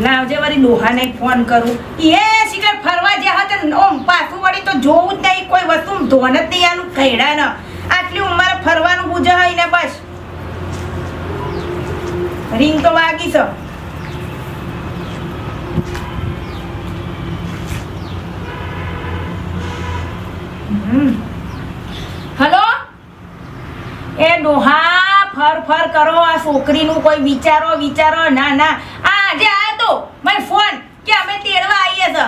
લાવજે વળી લોહાને ફોન કરું. એ શિખર ફરવા જ્યાં હતા ઓમ પાછું વળી તો જોવું જ નહીં, કોઈ વસ્તુ ધોન જ નહીં, આનું ખૈડા ન. આટલી ઉંમરે ફરવાનું બુજા હોય ને બસ. રિંગ તો વાગી છે. હલો? એ ડોહા, ફર ફર કરો, આ છોકરીનું કોઈ વિચારો વિચારો, ના ના. આજે મને ફોન. કે અમે તેડવા આવીએ છે.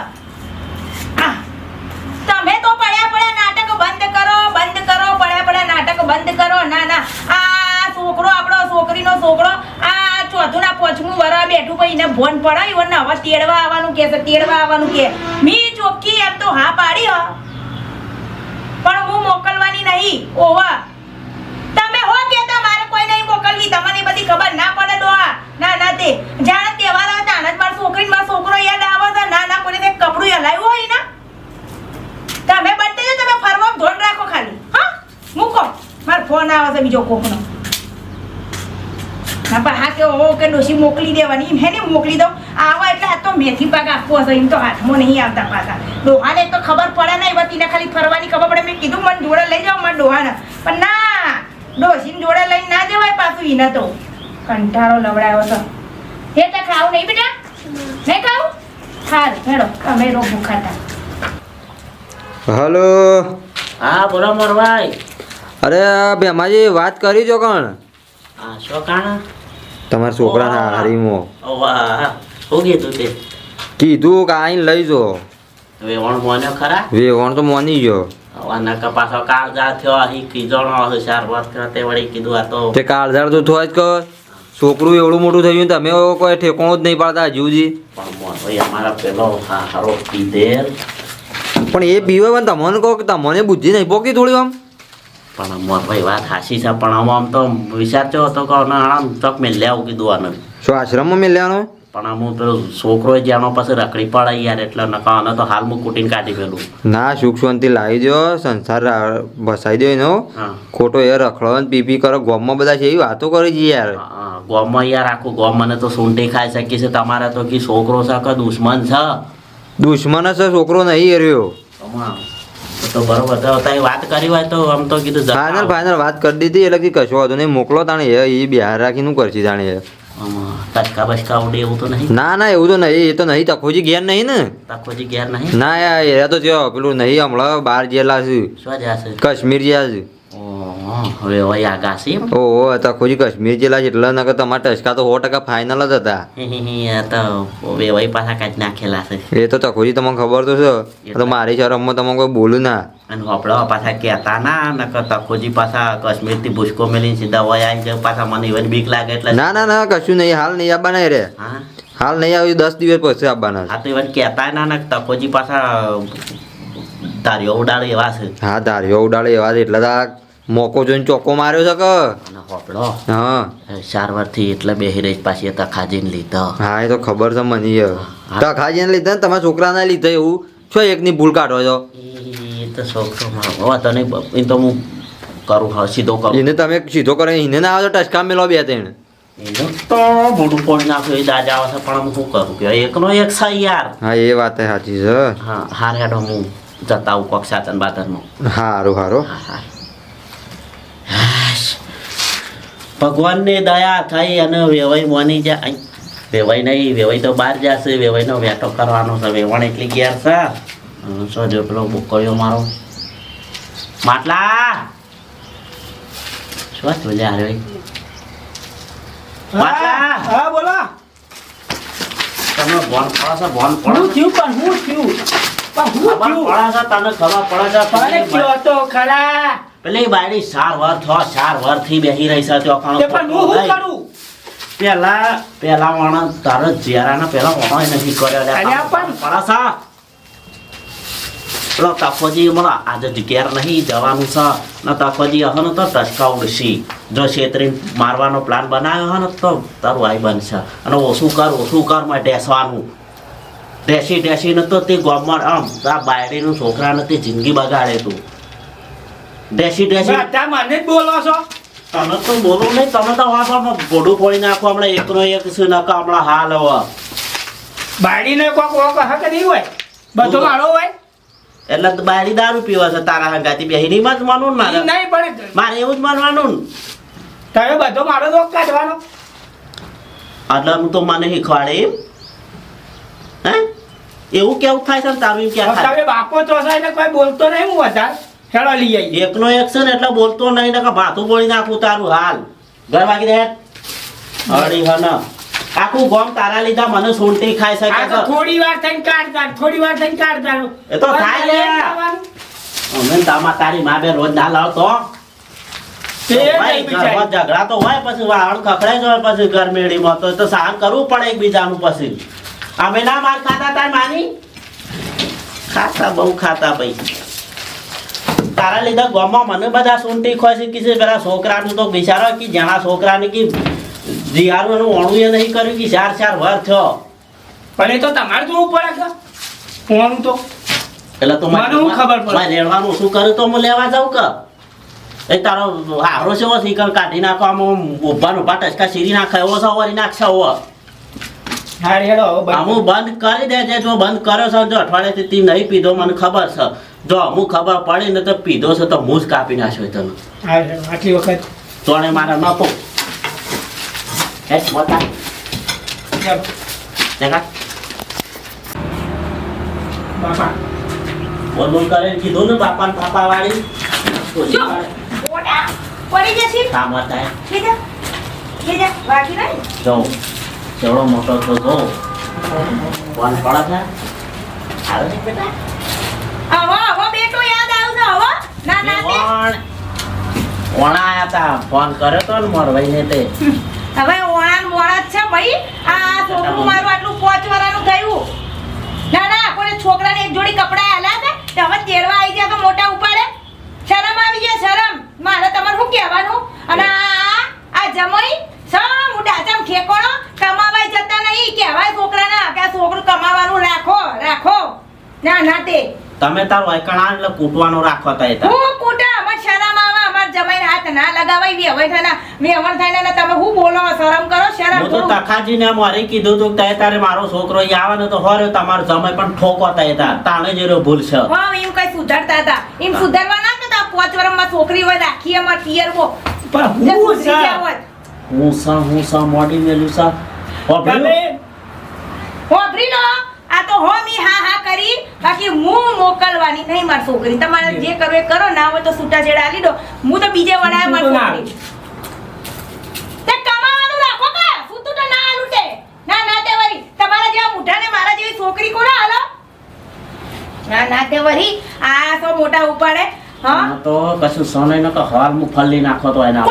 તમે તો પડ્યા પડ્યા નાટક બંધ કરો બંધ કરો, પડ્યા પડ્યા નાટક બંધ કરો. ના ના. આ છોકરો, આપણો છોકરીનો છોકરો, આ ચોથું ના પોચમું વરા બેઠું પછી એને ફોન પડાયું ને હવે તેડવા આવવાનું કે તેડવા આવવાનું કે. મી ચોખ્ખી એમ તો હા પાડી પણ હું મોકલવાની નહીં. ઓવા તમે હો કેતા, મારે કોઈ નહીં મોકલવી. તમને બધી ખબર ના પડે ડોહા ના ના, તે. જાણે તહેવાર આવે તાણે જ મારી છોકરી ને મારો છોકરો યાદ આવે છે ના ના કોઈને કંઈક કપડું હલાવ્યું હોય ને તમે બંને જો તમે ફરવા ધોન રાખો ખાલી હા મૂકો મારો ફોન આવે છે બીજો કોકનો. ના પણ હા કે ઓ કે ડોશી મોકલી દેવાની એમ હે ને મોકલી દઉં? આવા એટલે આ તો મેથી પાક આપવો હશે એમ તો હાથમાં નહીં આવતા પાછા. ડોહાને તો ખબર પડે નહીં વતીને ખાલી ફરવાની ખબર પડે. મેં કીધું મને જોડે લઈ જાઓ મારા ડોહાને. પણ ના ડોશીને જોડે લઈને ના જવાય પાછું એને તો. કંટાળો લવડાયો તો. હે તે ખાવું નહીં બેટા? નહીં ખાવું? હાલ હેડો તમે રો ભૂખાતા હલો. હા બોલો મોરભાઈ. અરે ભેમાજી વાત કરી જો કણ. હા શું કાણ? તમારા છોકરાના હારીમો વાહ કીધું તે? કીધું કે આઈને લઈ જો. વેવણ મોન્યો ખરા? વેવણ તો મોની ગયો. હવે નકા પાછો થયો અહીં કીધોણો હોશિયાર વાત થયો તે વળી કીધું આ તો. તે કાળઝાળ તો થોય જ કર. છોકરું એવડું મોટું થયું તમે કોઈ ઠેકોણું જ નહીં પાડતા હજુજી. પણ અમારા પેલો હારો પીધેલ. પણ એ પીવે પણ તમને કહો કે તમને બુદ્ધિ નહીં પોકી થોડી આમ? પણ મોરભાઈ વાત હાસી છે પણ આમ આમ તો વિચારજો તો કહો ના આમ ચોક મેં લેવું કીધું આને. શું આશ્રમમાં મેં લેવાનો? પણ આમ હું પેલો છોકરો જાણો પાસે રખડી પડે યાર એટલે નકા અને તો હાલ હું કુટીને કાઢી પેલું ના સુખ શાંતિ લાવી દો સંસાર બસાઈ વસાઈ દો એનો. ખોટો એ રખડો ને પીપી કરો ગોમમાં બધા છે એવી વાતો કરી છે યાર. ગોમ ગોમમાં યાર આખું ગોમ મને તો સુંટી ખાઈ શકી છે તમારે તો કે છોકરો છે કે દુશ્મન છે? દુશ્મન છે છોકરો નહીં હમણાં. તો બરોબર. તો તારી વાત કરી હોય તો આમ તો કીધું ફાઈનલ ફાઈનલ વાત કરી દીધી એટલે કે કશો વાંધો નહીં. મોકલો તાણે એ બિહાર રાખીને નું કરશે તાણે ટચકા બચકા ઉડે એવું તો નહીં? ના ના એવું તો નહીં. એ તો નહીં તખોજી ઘેર નહીં ને. તખોજી ઘેર નહીં? ના યાર એ તો જો પેલું નહીં હમણાં બહાર જેલા છે? કાશ્મીર જ્યાં છે. હવે હવે આગાસી ઓહો તખોજી કાશ્મીર જેલા જેટલા નકર તમારા ટચકા તો સો ટકા ફાઇનલ જ હતા. આ તો વેવાઈ પાછા કાંઈ નાખેલા છે. એ તો તખોજી તમને ખબર તો છે. તો મારી શરમમાં તમે કોઈ બોલું ના. અને હોપડો પાછા કહેતા ના નકર તકોજી પાછા કાશ્મીરથી ભૂસકો મેલીને સીધા વય આવી જાય પાછા મને ઇવન બીક લાગે એટલે. ના ના ના કશું નહીં હાલ નહીં આવવાના રે. હા? હાલ નહીં આવ્યું દસ દિવસ પછી આવવાના હા આ તો એવા કહેતા ના ને તકોજી પાછા તારીઓ ઉડાડે એવા છે. હા ધાર્યો ઉડાડે એવા છે એટલે તો આ મોકો જોઈને ચોકો માર્યો છે કે? હોપડો હા. ચાર વર્ષથી એટલે બેહી રહી પાછી તખાજીને લીધા. હા એ તો ખબર છે મને તખાજીને ખાજીને લીધા ને તમારા છોકરાના લીધે એવું? છો એકની ભૂલ કાઢો છો? એ તો છોકરો મારો તને એ તો હું કરું હા સીધો કરું. એને તમે સીધો કરે એને ના આવે તો ટચકા મેલો બે ત્રણ એનું તો મોઢું ફોડી નાખ્યું એ દાજા આવે છે પણ હું શું કરું? કે એકનો એક છે યાર. હા એ વાત સાચી છે. હા હાર હેડો હું જતા આવું કોક સાચન બાતરનું હારું હારું. હા હા. ભગવાનની દયા થઈ અને વેવાઈ મોની જાય. વેવાઈ નહીં વેવાઈ તો બહાર જશે વેવાઈનો વેટો કરવાનો છે. વેવણ એટલી ગયા છે. શું જો પેલો બુકળ્યો મારો? માટલા! શું બોલ્યા હારે માટલા! હા બોલો. તમે ભણ પડો છો ભોન પડો હું થયું પણ હું થયું? પણ હું ખબર થયું? પડે છે તને ખબર પડે છે કયો તો ખરા. પેલી બાયડી ચાર વર થો ચાર વરથી બેહી રહી છે તે પણ હું શું કરું? પેલા પેલા વાણા તારો જીરાના પેલા વાણા નહીં કર્યો અલ્યા પણ- પડાસા. પેલો તકોજી મને આજે ઘેર નહીં જવાનું છે. ને તકોજી હન તો ટચકા ઉડશી. જો છેતરીને મારવાનો પ્લાન બનાવ્યો હન તો તારું આઈ બનશે અને ઓછું કર ઓછું કરમાં ડેસવાનું. ડેસી ડેસીને તો તે ગોમણ આમ આ બાયડીનું છોકરાને તે જિંદગી બગાડે તું. ડેસી ડેસી બધા મને જ બોલો છો. તમે તો બોલો નહીં તમે તો વાપરમાં બોડું પડી નાખો હમણાં એકનો એક છે નકા હમણાં હાલ હવે. બાળીને કોક કોક હક નહીં હોય? બધો. મારો હોય? એટલે બારી દારૂ પીવા છે તારા હંગાતી બેહીની માં જ માનવું ને મારે? નહીં પણ મારે એવું જ માનવાનું તમે બધો મારો રોગ કાઢવાનો. એટલે હું તો મને શીખવાડે એમ. હે? એવું કેવું થાય છે ને તારું કે થાય? તમે બાપો છો એટલે કોઈ બોલતો નહીં હું વધારે. હેડો લઈ આવી એકનો એક છે ને એટલે બોલતો નહીં કે ભાતું બોલી નાખું તારું હાલ. ઘર વાગી દે હળી હન. આખું ગોમ તારા લીધા મને સૂંટી ખાઈ શકે આ થોડી વાર થઈને કાઢતા થોડી વાર થઈને કાઢતા. એ તો થાય લે. અમે તામાં તારી માં બે રોજ ના લાવ તે. ઝઘડા તો હોય પછી વાહણ ખખડાઈ જાય પછી ઘર મેળીમાં તો તો સહન કરવું પડે એકબીજાનું પછી. અમે ના માર ખાતા તાર માની? ખાતા બહુ ખાતા ભાઈ. તારા લીધે ગામમાં મને બધા સૂંટી ખોસી કે છે? પેલા છોકરાનું તો બિચારો કે જેના છોકરાને કે જીહારું એનું ઓણું એ નહીં કર્યું કે ચાર ચાર વર થયો. પણ એ તો તમારે જોવું પડે કે ફોન તો. એટલે તો મને હું ખબર પડે? રેડવાનું શું કર્યું તો હું લેવા જાઉં કે? એ તારો હારો છે શીકર કાઢી નાખો આમ ઊભા ઊભા ટચકા સીરી નાખે એવો છે વરી નાખશે એવો હા હેડો. આમ બંધ કરી દેજે જો બંધ કર્યો છો જો અઠવાડિયાથી નહીં પીધો મને ખબર છે. જો અમુક ખબર પડી ને તો પીધો છે તો હું જ કાપી નાખ્યો તને હા આટલી વખત. તોણે મારા નપો હેસ મોટા. હેડો. દેખા. બાપા. બોલ બોલ કરે કીધું ને બાપા ને પાપા વાળી. જો. પડી જશે. લે જા. લે જા. વાગી નહીં જો કેવડો મોટો તો જો. કોણ પડે છે આવે છે બેટા? હવે હવે બેટો યાદ આવ્યું છે હવે ના ના. તે કોણ ઓણા આયા ફોન કર્યો તો ને મોરભાઈને તે. હવે ઓણાન મોણા છે ભાઈ. આ છોકરું મારું આટલું પોચ વાળાનું થયું. ના ના કોઈ છોકરાને એક જોડી કપડા આલ્યા હતા? તે હવે તેડવા આવી ગયા તો મોટા ઉપાડે. શરમ આવી ગયા શરમ. મારે તમારે શું કહેવાનું? અને આ આ જમાઈ સમ ડાચમ ખેકોણો કમાવાય જતા નહીં. કહેવાય છોકરાના કે છોકરું કમાવાનું રાખો રાખો. ના ના તે. તમે તારો એકણા એટલે કૂટવાનો રાખો તા એ હું કૂટા? અમાર શરમ આવે અમાર જમાઈને હાથ ના લગાવાય વે હવે થાના મે અમર થાય ને તમે હું બોલો? શરમ કરો શરમ તો. તખાજીને મારે કીધું તું તે તારે મારો છોકરો અહીં આવે ને તો હોરે તમારો જમાઈ પણ ઠોકો તા તાણે જેરો ભૂલ છે. હા એમ કઈ સુધારતા હતા. એમ સુધારવા ના હતા પાંચ વર્ષમાં છોકરી હોય રાખી અમાર પિયરવો પણ જે હું સા. હું સા હું સા મોડી મેલું સા? તમે હોભરી લો. આ તો હોમી હા હા કરી બાકી હું મોકલવાની નહીં માર છોકરી. તમારે જે. કરવું એ કરો ના હોય તો છૂટા છેડા આલી દો. હું તો બીજે વડાય માર છોકરી. તે કમાવાનું રાખો કે? સૂતું તો ના આલું ના ના તે વરી. તમારા જેવા મુઠાને મારા જેવી છોકરી કોણ હાલો. ના ના તે વરી. આ તો મોટા ઉપાડે. હા? તો કશું સોને નો તો હાલ હું ફલ્લી નાખો તો એના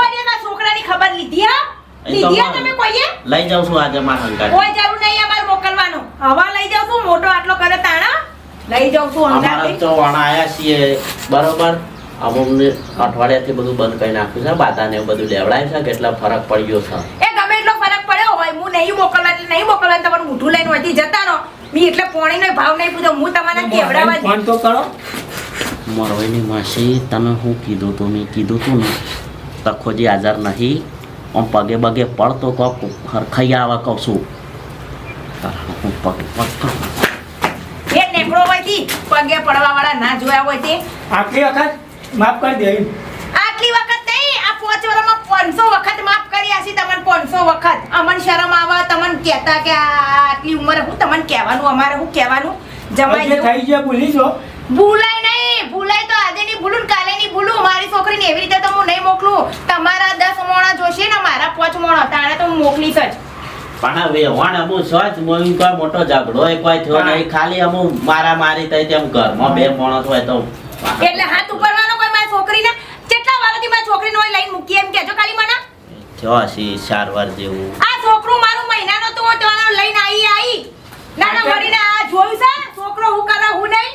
છોકરાની ખબર લીધી હા? લીધી તમે કોઈએ? લઈ જાઉં છું આજે મારા કોઈ જરૂર નહીં અમારે મોકલવાનો. હવા લઈ જાઉં છું મોટો આટલો કરે તાણા લઈ જાઉં છું અમારા અંગાથી તો વણા આયા છીએ. બરોબર? અમુકને અઠવાડિયાથી બધું બંધ કરી નાખ્યું છે. બાધાને એવું બધું લેવડાય છે. કેટલા ફરક પડ્યો છે. એ ગમે એટલો ફરક પડ્યો હોય હું નહીં મોકલવા એટલે નહીં મોકલવા તમારું ઊઠું લઈને વધી જતા રહો. મી એટલે પોણીનો ભાવ નહીં પૂછો. હું તમારા કેવડાવા જ ફોન તો કરો. મોરવાઈની માસી તમે હું કીધું તું મેં કીધું તું ને તખોજી હાજર નહીં. આમ પગે બગે પડતો કોક હરખાઈ આવા કહું છું. હું પગે પગ નેકળો પગે પડવા વાળા ના જોયા હોય તે? આટલી વખત માફ કરી દે આટલી વખત નહીં આ પોચ વર્ષમાં પાંચસો વખત માફ કરી આસી તમને પાંચસો વખત. અમન શરમ આવા તમને કહેતા કે આટલી ઉંમર હું તમને કહેવાનું અમારે હું કહેવાનું? જમાઈ. થઈ ગયા ભૂલી જો ભૂલાય નહીં ભૂલાય તો આજે ની ભૂલું કાલે ની ભૂલું. મારી છોકરીને એવી રીતે તો હું નહીં મોકલું. તમારા દસ મોણા જોશે ને મારા પાંચ મોણા તાણે તો મોકલીશ જ. પણ હવે વણ અમુ સચ મોઈ કોઈ મોટો ઝઘડો એ કોઈ થયો નહીં. ખાલી અમુ મારા મારી થઈ તેમ ઘરમાં બે માણસ હોય તો એટલે હાથ ઉપરવાનો કોઈ મારી છોકરીને? કેટલા વારથી મારી છોકરીને હોય લઈને મૂકી એમ કહેજો ખાલી મને. થયો હશે સારવાર જેવું. આ છોકરું મારું મહિનાનો તો તમારો લઈને આવી આવી નાના વળીને આ જોયું છે? છોકરો હું કરે હું નહીં?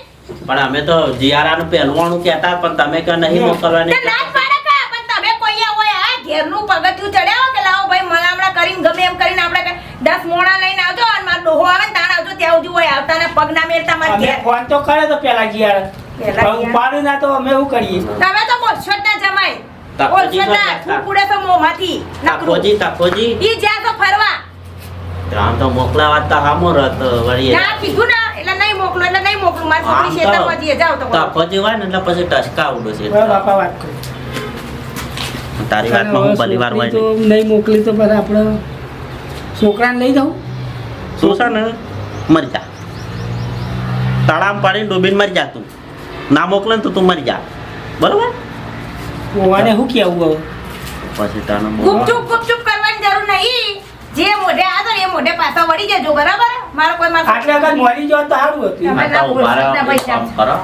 પણ અમે તો જીયારાનું પહેલવાનું કહેતા પણ તમે કે નહીં મોકલવાની ના જ પાડે કે પણ તમે કોઈ હોય આ ઘેરનું પગથિયું ચડ્યાવો કે લાવો ભાઈ મલામણા કરીને ગમે એમ કરીને આપણે કે દસ મોણા લઈને આવજો અને મારો ડોહો આવે ને તાણ આવજો ત્યાં સુધી હોય આવતા ને પગ ના મેળતા મારા અમે ફોન તો કરે તો પેલા જીયાર પેલા પણ જીયાર. ના તો અમે શું કરીએ? તમે તો જ ના જમાઈ. તાપોજી બોલશો જ ના. તો ઠૂકુડે તો મોંમાંથી તકોજી તકોજી ઈ જ્યાં તો ફરવા. આમ તો મોકલાવા તો હામો રત વળી ના કીધું ના. એટલે નહીં મોકલો એટલે નહીં મોકલું. મારી છોકરી છે તો પછી જાવ તો તપો જેવાય ને એટલે પછી ટચકા ઉડો છે. બાપા વાત કરો. તારી વાતમાં હું બલિવાર હોય તો નહીં. મોકલી તો પર આપણે છોકરાને લઈ જાઉં. છે ને? મરી જા. તળામ પાડીને ડૂબીને મરી જા તું ના મોકલે ને તો તું મરી જા. બરોબર? ઓવાને હું કેવું હવે પછી તને ગુપચુપ ગુપચુપ કરવાની જરૂર નહીં. જે મોઢે આ એ મોઢે પાછા વળી જજો બરાબર? મારો કોઈ મારો આટલે અગર મરી જો તો સારું હતું. કરો.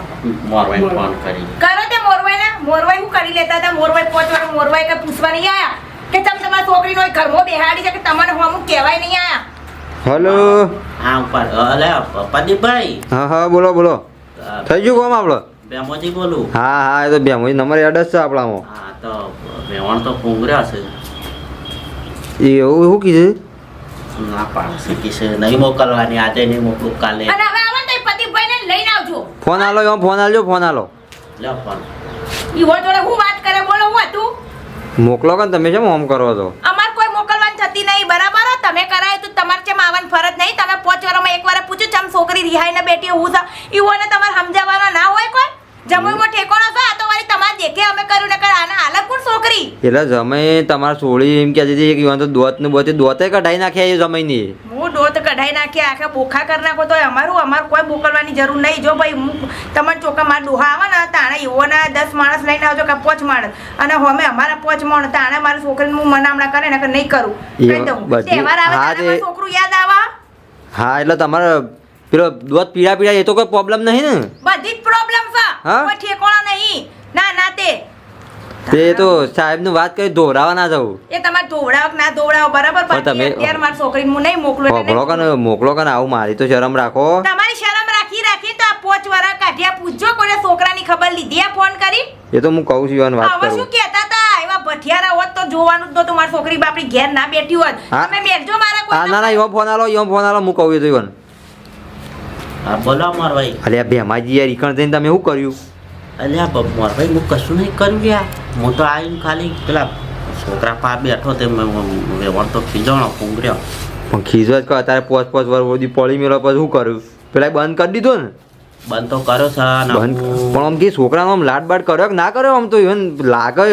મોરવાઈ ફોન કરી. કરો તે મોરવાઈ ને મોરવાઈ હું કરી લેતા હતા? મોરવાઈ પહોંચવાનું મોરવાઈ કે પૂછવા નહીં આયા? કે તમ તમારી છોકરીનો ઘરમાં બેહાડી છે કે તમને હું અમુક કહેવાય નહીં આયા? હલો. હા ઉપર. અલે પ્રદીપભાઈ. હા હા બોલો બોલો. થઈ ગયું કોમ આપણો? બેમોજી બોલું. હા હા એ તો બે મોજ નંબર જ છે આપણામાં. હા તો વેવણ તો કોંગ્રેસ છે. એવું શું કીધું? ના પાડશે નહીં મોકલવાની આજે નહીં મોકલું કાલે. અને હવે આવો તો પ્રદીપભાઈ લઈને આવજો. ફોન આલો એમ ફોન આલજો ફોન આલો. લે ફોન. ઈવો જોડે હું વાત કરે બોલો હું હતું? મોકલો કે તમે કેમ ઓમ કરો છો અમાર કોઈ મોકલવાની થતી નહીં બરાબર હો? તમે કરાય તો તમારે ચેમ આવવાની ફરજ નહીં. તમે પાંચ વારમાં એક વાર પૂછ્યું આમ છોકરી રિહાઈને બેઠી હું એવું ઈવોને તમારે સમજાવવાનો ના હોય કોઈ? છે આ તો વળી તમારે દેખે અમે કર્યું ને કર આના હાલત કોણ છોકરી? એટલે જમે તમારા સોળી એમ કહેતી હતી કે તો દોત ને બોતે દોતે કઢાઈ નાખ્યા એ જમીની હું દોત કઢાઈ નાખી આખા બોખા કરી નાખો તો અમારું અમારે કોઈ મોકલવાની જરૂર નહીં. જો ભાઈ હું તમને ચોખ્ખા મારા ડોહા આવે ને તાણે એવોના દસ માણસ લઈને આવજો કે પાંચ માણસ. અને અમે અમારા પાંચ માણસ તાણે મારી છોકરીને હું મનામણા કરે ને નહીં કરું. કહી દઉં. તહેવાર આવે છોકરું યાદ આવા? હા એટલે તમારે પેલો દોત પીડા પીડા એ તો કોઈ પ્રોબ્લેમ નહીં ને. બધી જ પ્રોબ્લેમ છે? કોઈ ઠેકોણા નહીં. ના ના તે. તે તો સાહેબને વાત કરી ધોરાવા ના જવું એ તમારે ધોળાવ ના ધોવડાવો બરાબર? પણ તમે- અત્યારે મારી છોકરીને હું નહીં મોકલું મોકલો કને મોકલો. કને ને આવું મારી તો શરમ રાખો. તમારી શરમ રાખી રાખી તો આ પોચ વરા કાઢ્યા. પૂછજો કોને છોકરાની ખબર લીધી આ ફોન કરી. એ તો હું કહું છું ઈવન વાત કરું શું કહેતા હતા? એવા ભઠિયારા હોત તો જોવાનું જ નહોતું મારી છોકરી બાપડી ઘેર ના બેઠી હોત. તમે બેઠજો મારા કોઈ ના ના એવો ફોન આલો એવો ફોન આલો હું કહું તો ઈવન. હા બોલો મોરભાઈ અલ્યા ભેમાજી યાર ઈકણ થઈને તમે શું કર્યું? અલ્યા માર ભાઈ હું કશું નહીં કર્યું યાર. હું તો આવીને ખાલી પેલા છોકરા પા બેઠો તે વેવણ તો ખીજાણો પૂંગર્યો પણ ખીજો જ અત્યારે પોચ પોચ વર બધી પડી મેળો પછી શું કર્યું પેલા બંધ કરી દીધો ને? બંધ તો કર્યો છે બંધ? પણ આમ કે છોકરાનો આમ લાડ બાડ કર્યો કે ના કર્યો? આમ તો ઇવન લાગે.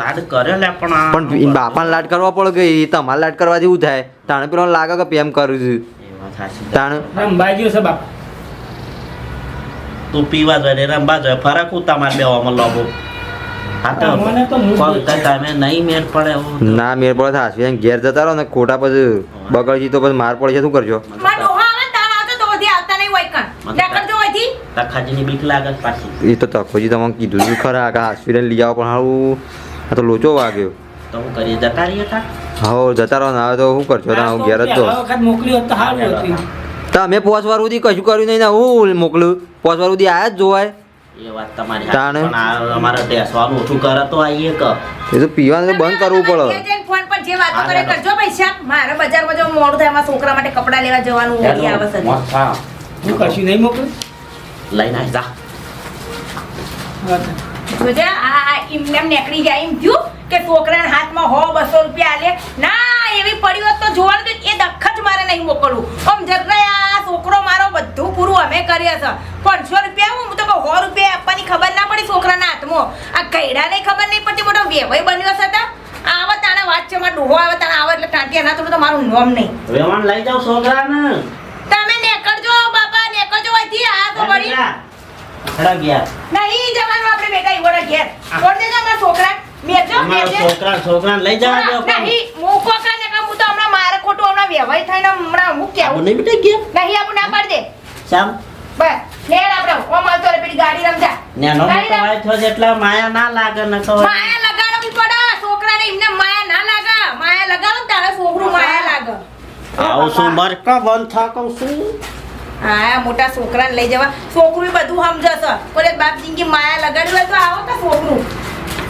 લાડ કર્યો પણ બાપાને લાડ કરવા પડે કે તમારે લાડ કરવા જેવું થાય? તાણે પેલો લાગે કે પેમ કરું છું? છે બાપ. તું પીવા જોઈએ ને રમવા જોઈએ ફરક હું તમારે બેવામાં લોબો પડે ના મેર પડે તો ઘેર જતા રહો ને ખોટા પછી બગડજી તો પછી માર પડશે શું કરજો? મારા છે એ તો તકોજી તમને કીધું ખરા હોસ્પિટલ લઈ આવો પણ હારું. આ તો લોચો વાગ્યો. તો હું કરીએ જતા રહીએ તા? હા જતા રહો ના હવે તો શું કરશો હું ઘેર જ તો વખત મોકલી હોત તો સારું હતું. તમે પોચ વાર સુધી કશું કર્યું નહીં ને હું મોકલું. પોચ વાર સુધી આયા જ જોવાય. એ વાત તમારી તાણે? સાચી. પણ આ અમારે બેસવાનું ઓછું કરે તો આવીએ કે એ તો પીવાનું બંધ કરવું પડે. ફોન પર જે વાતો કરે કરજો પૈસા મારે બજારમાં જવું મોડું થાય મારા છોકરા માટે કપડા લેવા જવાનું હોય આવે છે હું. કશું નહીં મોકલું? લઈને આવી જા. જોજે આ એમને નેકડી જાય એમ થયું કે છોકરાના હાથમાં હો બસો રૂપિયા આલે. ના એવી પડી હોત તો જોવાનું એ દખ જ મારે નહીં મોકલવું. આમ આ છોકરો મારો બધું પૂરું અમે કરીએ છે પાંચસો રૂપિયા હું તો સો રૂપિયા આપવાની ખબર ના પડી છોકરાના હાથમાં. આ કૈડા નહીં ખબર નહીં પડતી મોટો વેવાઈ બન્યો છે આવા તાને વાત છે મારો ડોહો આવે તાણા આવે એટલે ટાંટિયા ના તો મારું નોમ નહીં. વેવાણ લઈ જાઓ છોકરાને. તમે નેકળજો બાપા નેકળજો અહીંથી આ તો વળી ખડા ગયા. નહીં જવાનું આપણે બેટા ઈવોના ઘેર. છોડ દેજો અમારા છોકરા. મેરજો અમારા મેરજો છોકરા લઈ જવા દો નહીં મૂકો કા ને હું તો હમણાં મારે ખોટું હમણાં વ્યવહાર થઈને હમણાં હું કેવું? નહીં બેટા ગયા? નહીં આપણે ના પાડી દે. શામ? બસ નેડ આપણે ઓમ આવતો રે પેલી ગાડી રમજા નેનો ગાડી રમ. મોટો થયો છે એટલે માયા ના લાગે ને તો માયા લગાડવી પડે છોકરાને એમને માયા ના લાગે. માયા લગાડો તારે છોકરું માયા લાગે. આવું શું મરકા બંધ થા કહું છું? હા મોટા છોકરાને લઈ જવા. છોકરું બધું સમજશે. બોલે બાપ જિંદગી માયા લગાડી હોય તો આવો કે છોકરું.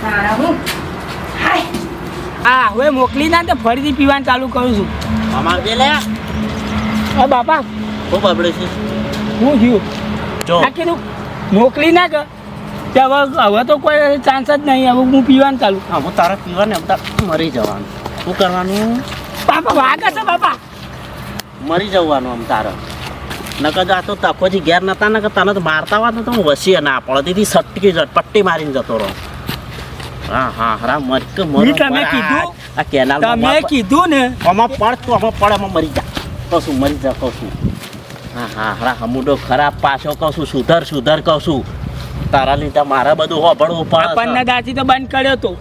હા હું. હાય. હા હવે મોકલી ના તો ફરીથી પીવાનું ચાલુ કરું છું. અમાર દે લે હા બાપા ખૂબ બબડે છે. હું જીવ જો. આ કીધું મોકલી ના કે. તે હવે હવે તો કોઈ ચાન્સ જ નહીં. હવે હું પીવાનું ચાલુ. હા હું તારા પીવાને બધા મરી જવાનું. શું કરવાનું? બાપા વાગે છે બાપા. મરી જવાનું આમ તારે. નકર આ તો તકોજી ઘેર નતા નકર તને તો મારતા વાત તો હું વસીએ ના પડે તેથી સટકી જ પટ્ટી મારીને જતો રહો. હા હા હરા મરક મરી તમે કીધું? આ કેનાલ તમે કીધું ને. આમાં પડ તો આમાં પડ આમાં મરી જા. છું મરી જા કહું છું. હા હા હરા હમુડો ખરાબ પાછો કહું છું સુધર સુધર કહું છું. તારા લીધે મારે બધું હોભળવું પડે આપણને છે. તો બંધ કર્યો તો.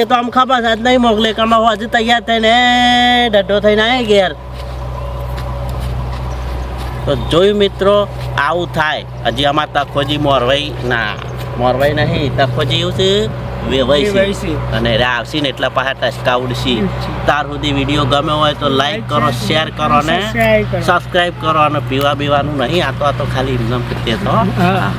એ તો આમ ખબર છે નહીં મોકલે કે અમે તૈયાર થઈને ડઢો થઈને આવે ઘેર. તો જોયું મિત્રો આવું થાય હજી અમારે તખોજી મોરવાઈ ના મોરવાઈ નહીં તખોજી એવું છે વેવાઈ વેવાઈ છે છે. અને આવશી ને એટલા પાછા ટચકા ઉડશી તાર સુધી વીડિયો ગમ્યો હોય તો લાઈક કરો શેર કરો ને. સબસ્ક્રાઈબ કરો અને પીવા બીવાનું નહીં આ તો આ તો ખાલી એમને તે તો. હા.